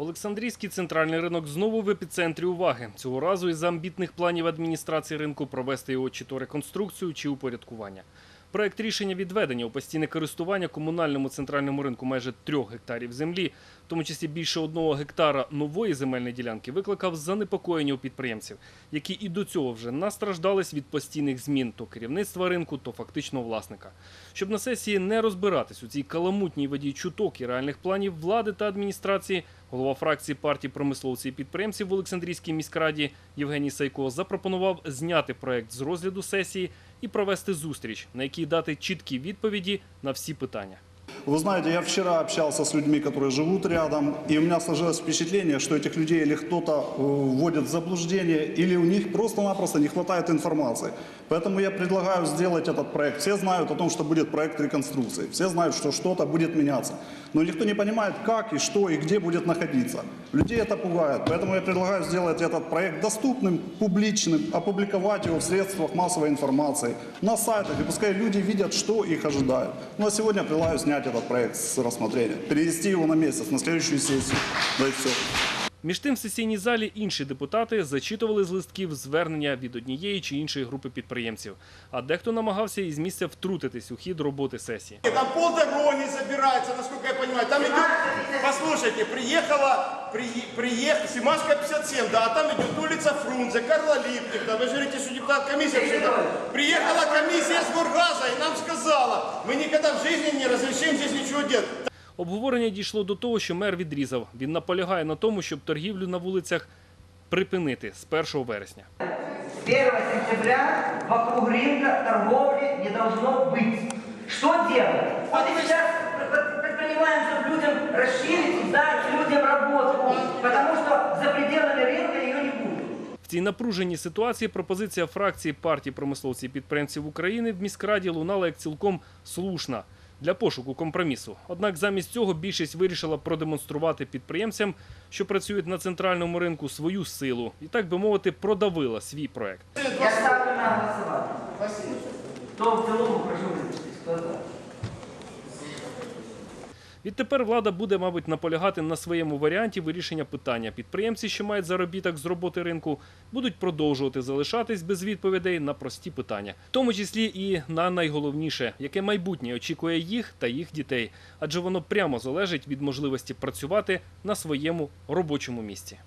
Олександрійський центральний ринок знову в епіцентрі уваги. Цього разу із амбітних планів адміністрації ринку провести його чи то реконструкцію, чи упорядкування. Проект рішення відведення у постійне користування комунальному центральному ринку майже трьох гектарів землі, в тому числі більше одного гектара нової земельної ділянки, викликав занепокоєння у підприємців, які і до цього вже настраждались від постійних змін то керівництва ринку, то фактично власника. Щоб на сесії не розбиратись у цій каламутній воді чуток і реальних планів влади та адміністрації, голова фракції партії промисловців і підприємців в Олександрійській міськраді Євгеній Сайко запропонував зняти проект з розгляду сесії і провести зустріч, на якій дати чіткі відповіді на всі питання. Вы знаете, я вчера общался с людьми, которые живут рядом, и у меня сложилось впечатление, что этих людей или кто-то э, вводит в заблуждение, или у них просто-напросто не хватает информации. Поэтому я предлагаю сделать этот проект. Все знают о том, что будет проект реконструкции. Все знают, что что-то будет меняться. Но никто не понимает, как и что и где будет находиться. Людей это пугает. Поэтому я предлагаю сделать этот проект доступным, публичным, опубликовать его в средствах массовой информации, на сайтах, и пускай люди видят, что их ожидает. Ну а сегодня предлагаю снять этот проект с рассмотрения, перенести его на месяц, на следующую сессию. Да и все. Між тим, в сесійній залі інші депутати зачитували з листків звернення від однієї чи іншої групи підприємців, а дехто намагався із місця втрутитись у хід роботи сесії. Там полдороги забирается, насколько я понимаю. Там идет, послушайте, приехала, при, приехала, Симашка 57, да, а там идет улица Фрунзе, Карла Липникова. Вы же говорите, что депутат комиссия. всегда. Приехала комиссия с Горгаза и нам сказала, мы никогда в жизни не разрешим здесь ничего делать. Обговорення дійшло до того, що мер відрізав. Він наполягає на тому, щоб торгівлю на вулицях припинити з 1 вересня. С 1 сентября вокруг рынка торговли не должно быть. Что делать? Вот и сейчас пр- предпринимаем, чтобы людям расширить и дать людям работу. Потому что за пределами рынка ее не будет. В цій напруженій ситуації пропозиція фракції партії промисловців і підприємців України в міськраді лунала як цілком слушна для пошуку компромісу. Однак замість цього більшість вирішила продемонструвати підприємцям, що працюють на центральному ринку, свою силу і так би мовити продавила свій проект. Я ставлю на голосование. Кто в цілому прошу выступить? Відтепер влада буде, мабуть, наполягати на своєму варіанті вирішення питання. Підприємці, що мають заробіток з роботи ринку, будуть продовжувати залишатись без відповідей на прості питання, в тому числі і на найголовніше, яке майбутнє очікує їх та їх дітей, адже воно прямо залежить від можливості працювати на своєму робочому місці.